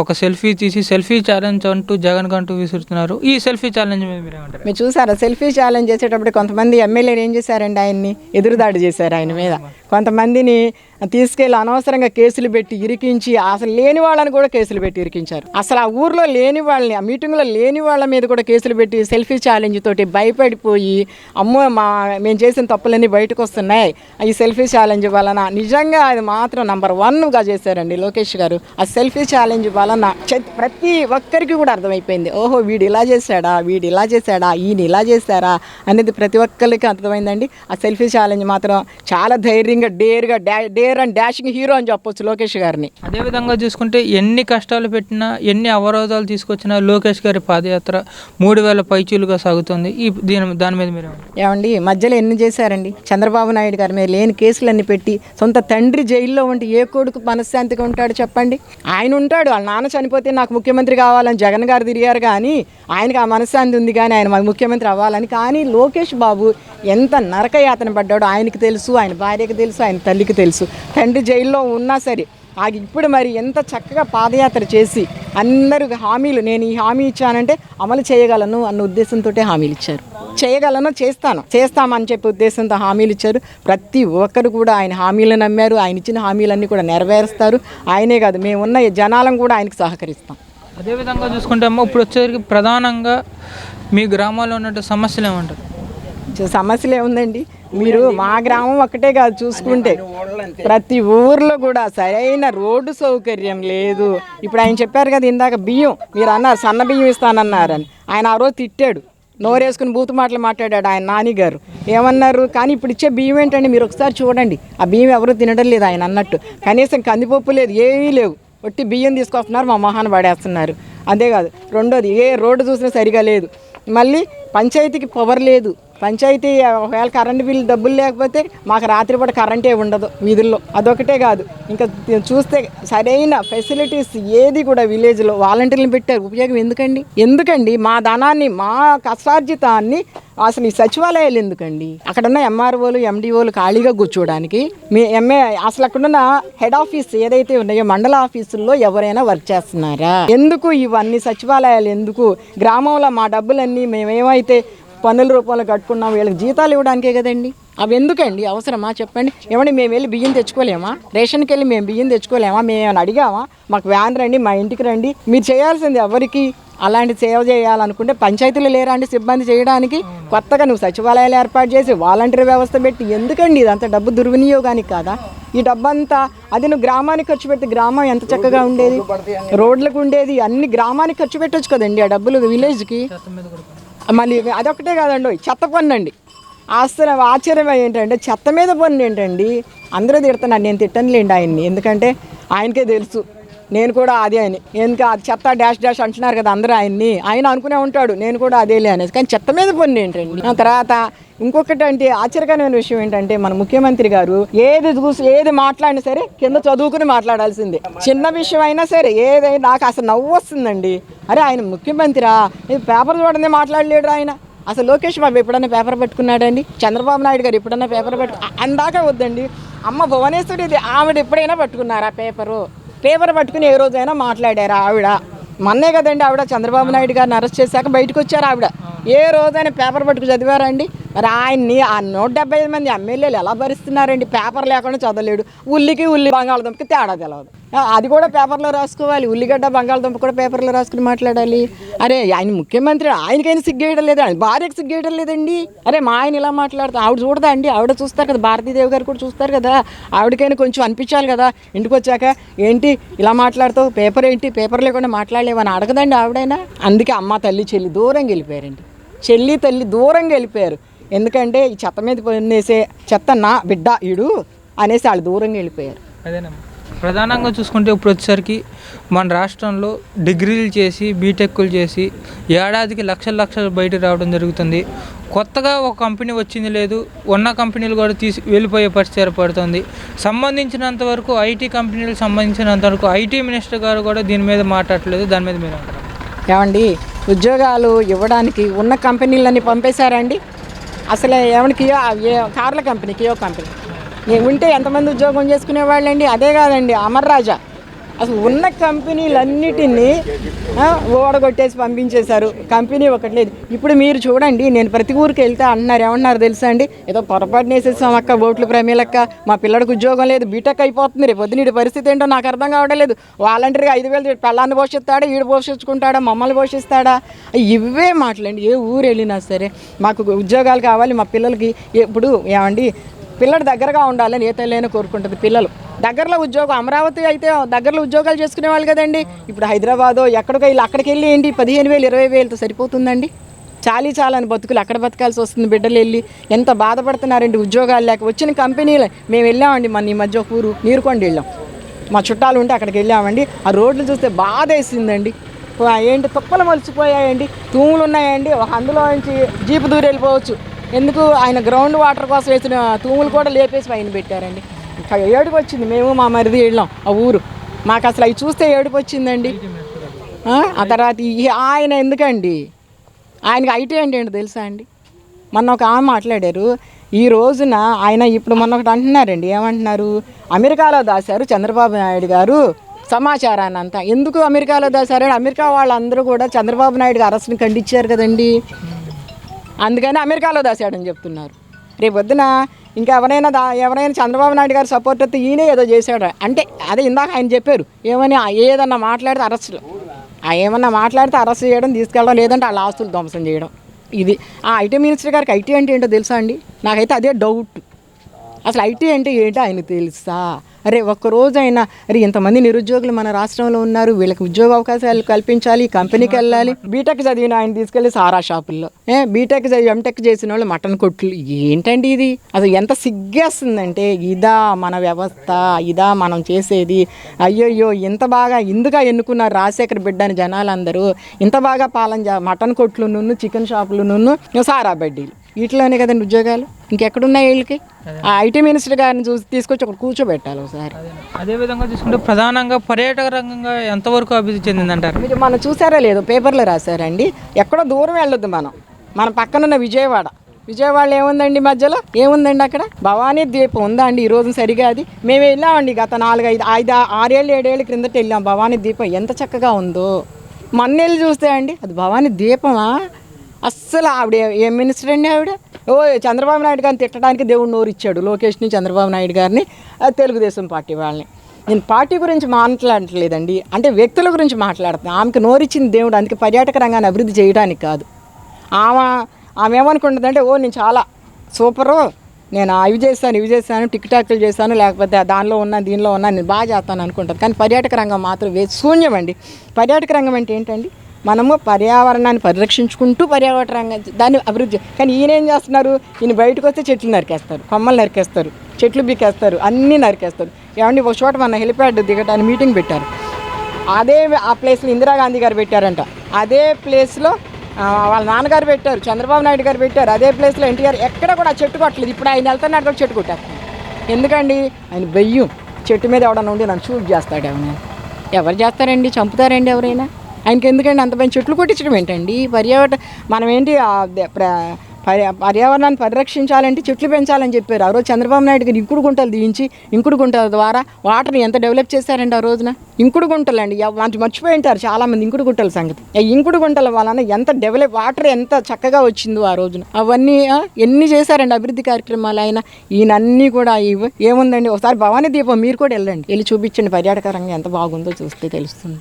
ఒక సెల్ఫీ తీసి selfie challenge అంటూ జగన్ అంటూ విసురుతున్నారు. ఈ సెల్ఫీ ఛాలెంజ్ మీద మీరు ఏమంటారు మీరు చూసారా? సెల్ఫీ ఛాలెంజ్ చేసేటప్పుడు కొంతమంది ఎమ్మెల్యేలు ఏం చేశారండి ఆయన్ని ఎదురుదాడి చేశారు ఆయన మీద. కొంతమందిని తీసుకెళ్ళి అనవసరంగా కేసులు పెట్టి ఇరికించి అసలు లేని వాళ్ళని కూడా కేసులు పెట్టి ఇరికించారు. అసలు ఆ ఊర్లో లేని వాళ్ళని ఆ మీటింగ్లో లేని వాళ్ళ మీద కూడా కేసులు పెట్టి సెల్ఫీ ఛాలెంజ్ తోటి భయపడిపోయి అమ్మో మా మేము చేసిన తప్పులన్నీ బయటకు వస్తున్నాయి. ఈ సెల్ఫీ ఛాలెంజ్ వలన నిజంగా అది మాత్రం నంబర్ వన్గా చేశారండి లోకేష్ గారు. ఆ సెల్ఫీ ఛాలెంజ్ వలన ప్రతి ఒక్కరికి కూడా అర్థమైపోయింది. ఓహో వీడు ఇలా చేశాడా వీడు ఇలా చేశాడా ఈయన ఇలా చేశారా అనేది ప్రతి ఒక్కరికి అర్థమైందండి. ఆ సెల్ఫీ ఛాలెంజ్ మాత్రం చాలా ధైర్యంగా డేర్గా డా డేర్ అండ్ డాషింగ్ హీరో అని చెప్పొచ్చు లోకేష్ గారిని. అదేవిధంగా చూసుకుంటే ఎన్ని కష్టాలు పెట్టినా ఎన్ని అవరోధాలు తీసుకొచ్చినా లోకేష్ గారి పాదయాత్ర మూడు వేల పైచీలుగా సాగుతుంది. ఈ దీని దాని మీద మీరు? ఏమండి మధ్యలో ఎన్ని చేశారండి? చంద్రబాబు నాయుడు గారి మీద లేని కేసులన్నీ పెట్టి సొంత తండ్రి జైల్లో ఉంటే ఏ కొడుకు మనశ్శాంతిగా ఉంటాడు చెప్పండి? ఆయన ఉంటాడు. వాళ్ళ నాన్న చనిపోతే నాకు ముఖ్యమంత్రి కావాలని జగన్ గారు తిరిగారు కానీ ఆయనకి ఆ మనశ్శాంతి ఉంది కానీ ఆయన ముఖ్యమంత్రి అవ్వాలని. కానీ లోకేష్ బాబు ఎంత నరకయాతన పడ్డాడో ఆయనకి తెలుసు ఆయన భార్యకి తెలుసు ఆయన తల్లికి తెలుసు. తండ్రి జైల్లో ఉన్నా సరే ఆ ఇప్పుడు మరి ఎంత చక్కగా పాదయాత్ర చేసి అందరూ హామీలు నేను ఈ హామీ ఇచ్చానంటే అమలు చేయగలను అన్న ఉద్దేశంతో హామీలు ఇచ్చారు. చేయగలను చేస్తాను. చేస్తామని చెప్పి ఉద్దేశంతో హామీలు ఇచ్చారు. ప్రతి ఒక్కరు కూడా ఆయన హామీలు నమ్మారు. ఆయన ఇచ్చిన హామీలన్నీ కూడా నెరవేరుస్తారు. ఆయనే కాదు మేమున్న జనాలం కూడా ఆయనకు సహకరిస్తాం. అదేవిధంగా చూసుకుంటే అమ్మ ఇప్పుడు వచ్చేసరికి ప్రధానంగా మీ గ్రామాల్లో ఉన్నట్టు సమస్యలు ఏమంటారు? సమస్యలు ఏముందండి? మీరు మా గ్రామం ఒక్కటే కాదు చూసుకుంటే. ప్రతి ఊర్లో కూడా సరైన రోడ్డు సౌకర్యం లేదు. ఇప్పుడు ఆయన చెప్పారు కదా ఇందాక బియ్యం మీరు అన్నారు సన్న బియ్యం ఇస్తానన్నారని. ఆయన ఆ రోజు తిట్టాడు. నోరేసుకుని బూతు మాటలు మాట్లాడాడు ఆయన నాని గారు. ఏమన్నారు? కానీ ఇప్పుడు ఇచ్చే బియ్యం ఏంటండి? మీరు ఒకసారి చూడండి. ఆ బియ్యం ఎవరు తినడం లేదు ఆయన అన్నట్టు. కనీసం కందిపప్పు లేదు ఏమీ లేవు. ఒట్టి బియ్యం తీసుకొస్తున్నారు మా మొహాన్ని పడేస్తున్నారు. అదే కాదు రెండోది ఏ రోడ్డు చూసినా సరిగా లేదు. మళ్ళీ పంచాయతీకి పవర్ లేదు. పంచాయతీ ఒకవేళ కరెంట్ బిల్లు డబ్బులు లేకపోతే మాకు రాత్రిపూట కరెంటే ఉండదు వీధుల్లో. అదొకటే కాదు. ఇంకా చూస్తే సరైన ఫెసిలిటీస్ ఏది కూడా విలేజ్లో వాలంటీర్లు పెట్టారు ఉపయోగం ఎందుకండి? ఎందుకండి? మా ధనాన్ని మా కష్టార్జితాన్ని అసలు ఈ సచివాలయాలు ఎందుకండి? అక్కడ ఉన్న ఎంఆర్ఓలు ఎండిఓలు ఖాళీగా కూర్చోవడానికి మీ ఎంఏ అసలు అక్కడున్న హెడ్ ఆఫీస్ ఏదైతే ఉన్నాయో మండల ఆఫీసుల్లో ఎవరైనా వర్క్ చేస్తున్నారా? ఎందుకు ఇవన్నీ సచివాలయాలు ఎందుకు? గ్రామంలో మా డబ్బులన్నీ మేమేమైతే పన్నుల రూపంలో కట్టుకున్నాం వీళ్ళకి జీతాలు ఇవ్వడానికే కదండి. అవి ఎందుకండి? అవసరమా? చెప్పండి. ఏమండి మేము వెళ్ళి బియ్యం తెచ్చుకోలేమా? రేషన్కి వెళ్ళి మేము బియ్యం తెచ్చుకోలేమా? మేము ఏమైనా అడిగామా? మాకు వ్యాన్ రండి మా ఇంటికి రండి. మీరు చేయాల్సింది ఎవరికి? అలాంటి సేవ చేయాలనుకుంటే పంచాయతీలు లేరా అండి సిబ్బంది చేయడానికి? కొత్తగా నువ్వు సచివాలయాలు ఏర్పాటు చేసి వాలంటీర్ వ్యవస్థ పెట్టి ఎందుకండి ఇదంతా డబ్బు దుర్వినియోగానికి కాదా? ఈ డబ్బంతా అది నువ్వు గ్రామానికి ఖర్చు పెడితే గ్రామం ఎంత చక్కగా ఉండేది? రోడ్లకు ఉండేది అన్ని గ్రామానికి ఖర్చు పెట్టొచ్చు కదండి ఆ డబ్బులు విలేజ్కి? మళ్ళీ అదొకటే కాదండి చెత్త పన్ను అండి ఆశ్చర్యం ఆశ్చర్యం ఏంటంటే చెత్త మీద పన్ను ఏంటండి? అందరూ తిడుతున్నాను నేను తిట్టనులేండి ఆయన్ని. ఎందుకంటే ఆయనకే తెలుసు. నేను కూడా అదే అని. ఎందుకు అది చెత్త డాష్ డాష్ అంటున్నారు కదా అందరూ ఆయన్ని. ఆయన అనుకునే ఉంటాడు నేను కూడా అదేలే అనేసి. కానీ చెత్త మీద పని ఏంటండి? తర్వాత ఇంకొకటి అంటే ఆశ్చర్యకరమైన విషయం ఏంటంటే మన ముఖ్యమంత్రి గారు ఏది చూసి ఏది మాట్లాడినా సరే కింద చదువుకుని మాట్లాడాల్సిందే. చిన్న విషయం అయినా సరే ఏదైనా నాకు అసలు నవ్వు వస్తుందండి. అరే ఆయన ముఖ్యమంత్రిరా? ఇది పేపర్ చూడనే మాట్లాడలేడు ఆయన. అసలు లోకేష్ బాబు ఎప్పుడన్నా పేపర్ పెట్టుకున్నాడండి? చంద్రబాబు నాయుడు గారు ఎప్పుడన్నా పేపర్ పెట్టు అందాక వద్దండి. అమ్మ భువనేశ్వరి ఇది ఆవిడ ఎప్పుడైనా పట్టుకున్నారా పేపరు? పేపర్ పట్టుకుని ఏ రోజైనా మాట్లాడారా ఆవిడ. మొన్నే కదండి ఆవిడ చంద్రబాబు నాయుడు గారిని అరెస్ట్ చేశాక బయటకు వచ్చారు ఆవిడ. ఏ రోజైనా పేపర్ పట్టుకు చదివారండి మరి ఆయన్ని ఆ నూట డెబ్బై ఐదు మంది ఎమ్మెల్యేలు ఎలా భరిస్తున్నారండి? పేపర్ లేకుండా చదవలేడు. ఉల్లికి ఉల్లి బంగాళదుంపకి తేడా తెలవదు. అది కూడా పేపర్లో రాసుకోవాలి. ఉల్లిగడ్డ బంగాళదుంప కూడా పేపర్లో రాసుకుని మాట్లాడాలి. అరే ఆయన ముఖ్యమంత్రి ఆయనకైనా సిగ్గేయడం లేదు. ఆయన భార్యకి సిగ్గేయడం లేదండి. అరే మా ఆయన ఇలా మాట్లాడుతా. ఆవిడ చూడదా అండి? ఆవిడ చూస్తారు కదా. భారతీదేవి గారు కూడా చూస్తారు కదా. ఆవిడకైనా కొంచెం అనిపించాలి కదా. ఇంటికి వచ్చాక ఏంటి ఇలా మాట్లాడుతావు? పేపర్ ఏంటి? పేపర్ లేకుండా మాట్లాడలేవని అడగదండి ఆవిడైనా. అందుకే అమ్మ తల్లి చెల్లి దూరంగా వెళ్ళిపోయారండి. చెల్లి తల్లి దూరంగా వెళ్ళిపోయారు. ఎందుకంటే ఈ చెత్త మీద పన్నేసే చెత్త నా బిడ్డ ఈడు అనేసి వాళ్ళు దూరంగా వెళ్ళిపోయారు. అదేనమ్మా. ప్రధానంగా చూసుకుంటే ఇప్పుడు వచ్చేసరికి మన రాష్ట్రంలో డిగ్రీలు చేసి బీటెక్లు చేసి ఏడాదికి లక్షల లక్షలు బయట రావడం జరుగుతుంది. కొత్తగా ఒక కంపెనీ వచ్చింది లేదు ఉన్న కంపెనీలు కూడా తీసి వెళ్ళిపోయే పరిస్థితి ఏర్పడుతుంది. సంబంధించినంత వరకు ఐటీ కంపెనీలకు సంబంధించినంత వరకు ఐటీ మినిస్టర్ గారు కూడా దీని మీద మాట్లాడట్లేదు దాని మీద మీరు? ఏమండి ఉద్యోగాలు ఇవ్వడానికి ఉన్న కంపెనీలన్నీ పంపేశారండి అసలు ఏమన్నా కియో ఏ కార్ల కంపెనీ కియో కంపెనీ. ఉంటే ఎంతమంది ఉద్యోగం చేసుకునే వాళ్ళండి అదే కాదండి అమర్రాజా అసలు ఉన్న కంపెనీలన్నిటినీ ఓడగొట్టేసి పంపించేశారు. కంపెనీ ఒకటి లేదు. ఇప్పుడు మీరు చూడండి నేను ప్రతి ఊరికి వెళ్తే అంటున్నారు ఏమన్నారు తెలుసా అండి? ఏదో పొరపాటున వేసేసాం అక్క ఓట్లు ప్రమేలక్క మా పిల్లడికి ఉద్యోగం లేదు బీటెక్ అయిపోతుంది. రేపు పొద్దున పరిస్థితి ఏంటో నాకు అర్థం కావడం లేదు. వాలంటీర్గా ఐదు వేలు పెళ్ళాన్ని పోషిస్తాడా? ఈడు పోషించుకుంటాడా? మమ్మల్ని పోషిస్తాడా? ఇవే మాటలండి. ఏ ఊరు వెళ్ళినా సరే మాకు ఉద్యోగాలు కావాలి మా పిల్లలకి ఇప్పుడు ఏమండి? పిల్లడి దగ్గరగా ఉండాలని ఏ తల్లైనా కోరుకుంటుంది. పిల్లలు దగ్గరలో ఉద్యోగం అమరావతి అయితే దగ్గరలో ఉద్యోగాలు చేసుకునే వాళ్ళు కదండి. ఇప్పుడు హైదరాబాదో ఎక్కడికో వెళ్ళి అక్కడికి వెళ్ళి ఏంటి? పదిహేను వేలు ఇరవై వేలతో సరిపోతుందండి. చాలీ చాలని బతుకులు అక్కడ బతకాల్సి వస్తుంది బిడ్డలు వెళ్ళి. ఎంత బాధపడుతున్నారండి ఉద్యోగాలు లేక. వచ్చిన కంపెనీలు మేము వెళ్ళామండి మన ఈ మధ్య ఊరు నీరుకొండ వెళ్ళాం. మా చుట్టాలు ఉంటే అక్కడికి వెళ్ళామండి. ఆ రోడ్లు చూస్తే బాధ వేసిందండి. ఏంటి? తుప్పలు మలిచిపోయాయండి తూములు ఉన్నాయండి. ఒక అందులో నుంచి జీపు దూరి వెళ్ళిపోవచ్చు ఎందుకు? ఆయన గ్రౌండ్ వాటర్ కోసం వేసిన తూములు కూడా లేపేసి పైన పెట్టారండి. ఏడుపు వచ్చింది మేము మా మరిది వెళ్ళాం ఆ ఊరు. మాకు అసలు అవి చూస్తే ఏడుపు వచ్చిందండి ఆ తర్వాత ఆయన ఎందుకండి? ఆయనకి ఐటీ అంటే ఏంటో తెలుసా అండి? మొన్న ఒక ఆమె మాట్లాడారు. ఈ రోజున ఆయన ఇప్పుడు మొన్న ఒకటి అంటున్నారండి. ఏమంటున్నారు? అమెరికాలో దాశారు చంద్రబాబు నాయుడు గారు సమాచారాన్ని అంతా. ఎందుకు అమెరికాలో దాశారు? అమెరికా వాళ్ళందరూ కూడా చంద్రబాబు నాయుడు గారు అరెస్ట్ని ఖండించారు కదండి. అందుకని అమెరికాలో దాశాడని చెప్తున్నారు. రేపు పొద్దున ఇంకా ఎవరైనా దా ఎవరైనా చంద్రబాబు నాయుడు గారు సపోర్ట్ అయితే ఈయనే ఏదో చేశాడు. అంటే అదే ఇందాక ఆయన చెప్పారు ఏమని ఆ ఏదన్నా మాట్లాడితే అరెస్టులు ఆ ఏమన్నా మాట్లాడితే అరెస్ట్ చేయడం తీసుకెళ్ళడం లేదంటే వాళ్ళ ఆస్తులు ధ్వంసం చేయడం. ఇది ఆ ఐటీ మినిస్టర్ గారికి ఐటీ అంటే ఏంటో తెలుసా అండి? నాకైతే అదే డౌట్ అసలు ఐటీ అంటే ఏంటో ఆయన తెలుసా? అరే ఒక్క రోజైనా అరే ఇంతమంది నిరుద్యోగులు మన రాష్ట్రంలో ఉన్నారు వీళ్ళకి ఉద్యోగ అవకాశాలు కల్పించాలి కంపెనీకి వెళ్ళాలి. బీటెక్ చదివిన ఆయన తీసుకెళ్ళి సారా షాపుల్లో. ఏ బీటెక్ చదివి ఎంటెక్ చేసిన వాళ్ళు మటన్ కొట్లు. ఏంటండి ఇది? అసలు ఎంత సిగ్గేస్తుందంటే ఇదా మన వ్యవస్థ ఇదా మనం చేసేది. అయ్యయ్యో ఇంత బాగా ఇందుగా ఎన్నుకున్నారు రాజశేఖర్ బిడ్డని జనాలందరూ. ఇంత బాగా పాలన చే- మటన్ కొట్లు నున్ను చికెన్ షాపులు నున్ను సారా బడ్డీలు. వీటిలోనే కదండి ఉద్యోగాలు? ఇంకెక్కడున్నాయి వీళ్ళకి? ఆ ఐటీ మినిస్టర్ గారిని చూసి తీసుకొచ్చి ఒకటి కూర్చోబెట్టాలి ఒకసారి. అదే విధంగా చూసుకుంటే ప్రధానంగా పర్యాటక రంగంగా ఎంతవరకు అభివృద్ధి చెందిందంటారు? మీరు మనం చూసారా లేదు పేపర్లో రాశారండి. ఎక్కడో దూరం వెళ్ళొద్దు మనం. మన పక్కనున్న విజయవాడ. విజయవాడలో ఏముందండి మధ్యలో? ఏముందండి అక్కడ? భవానీ ద్వీపం ఉందా అండి? ఈ రోజు సరిగా అది. మేము వెళ్ళామండి గత నాలుగు ఐదు ఐదు ఆరేళ్ళు ఏడేళ్ళ క్రిందట వెళ్ళాం. భవానీ ద్వీపం ఎంత చక్కగా ఉందో. మన్నెళ్ళి చూస్తే అండి అది భవానీ ద్వీపమా? అస్సలు ఆవిడ ఏం మినిస్టర్ అండి ఆవిడ? ఓ చంద్రబాబు నాయుడు గారిని తిట్టడానికి దేవుడు నోరు ఇచ్చాడు లోకేష్ని చంద్రబాబు నాయుడు గారిని తెలుగుదేశం పార్టీ వాళ్ళని. నేను పార్టీ గురించి మాట్లాడట్లేదండి. అంటే వ్యక్తుల గురించి మాట్లాడుతున్నాను ఆమెకు నోరిచ్చింది దేవుడు. అందుకే పర్యాటక రంగాన్ని అభివృద్ధి చేయడానికి కాదు. ఆమె ఆమె ఏమనుకుంటుందంటే ఓ నేను చాలా సూపరు. నేను అవి చేశాను ఇవి చేస్తాను టిక్ టాక్లు చేశాను లేకపోతే దానిలో ఉన్న దీనిలో ఉన్నా నేను బాగా చేస్తాను అనుకుంటాను కానీ పర్యాటక రంగం మాత్రం వే శూన్యం అండి. పర్యాటక రంగం అంటే ఏంటండి? మనము పర్యావరణాన్ని పరిరక్షించుకుంటూ పర్యావరణ రంగం దాన్ని అభివృద్ధి కానీ ఈయన ఏం చేస్తున్నారు? ఈయన బయటకు వస్తే చెట్లు నరికేస్తారు కొమ్మలు నరికేస్తారు చెట్లు బీకేస్తారు అన్నీ నరికేస్తారు. ఏమండి ఒక చోట మన హెలిప్యాడ్ దిగడానికి మీటింగ్ పెట్టారు. అదే ఆ ప్లేస్లో ఇందిరాగాంధీ గారు పెట్టారంట. అదే ప్లేస్లో వాళ్ళ నాన్నగారు పెట్టారు చంద్రబాబు నాయుడు గారు పెట్టారు. అదే ప్లేస్లో ఎన్టీఆర్ ఎక్కడ కూడా చెట్టు కొట్టలేదు. ఇప్పుడు ఆయన వెళ్తున్నాడు కూడా చెట్టు కొట్టేస్తాను ఎందుకండి? ఆయన బెయ్యం చెట్టు మీద ఎవడన్నా ఉండి నన్ను షూట్ చేస్తాడు ఏమైనా ఎవరు చేస్తారండి? చంపుతారండి ఎవరైనా? ఆయనకి ఎందుకండి అంత పైన చెట్లు కొట్టించడం ఏంటండి? పర్యావరణ మనం ఏంటి పర్యా పర్యావరణాన్ని పరిరక్షించాలంటే చెట్లు పెంచాలని చెప్పారు. ఆ రోజు చంద్రబాబు నాయుడు గారు ఇంకుడు గుంటలు తీయించి ఇంకుడు గుంటల ద్వారా వాటర్ని ఎంత డెవలప్ చేశారండి ఆ రోజున? ఇంకుడు గుంటలు అండి. వాటి మర్చిపోయి ఉంటారు చాలామంది ఇంకుడు గుంటల సంగతి. ఇంకుడు గుంటల వలన ఎంత డెవలప్ వాటర్ ఎంత చక్కగా వచ్చిందో ఆ రోజున. అవన్నీ ఎన్ని చేశారండి అభివృద్ధి కార్యక్రమాలు ఆయన? ఈయనన్నీ కూడా ఏముందండి? ఒకసారి భవానీ దీపం మీరు కూడా వెళ్ళండి. వెళ్ళి చూపించండి పర్యాటక రంగం ఎంత బాగుందో చూస్తే తెలుస్తుంది.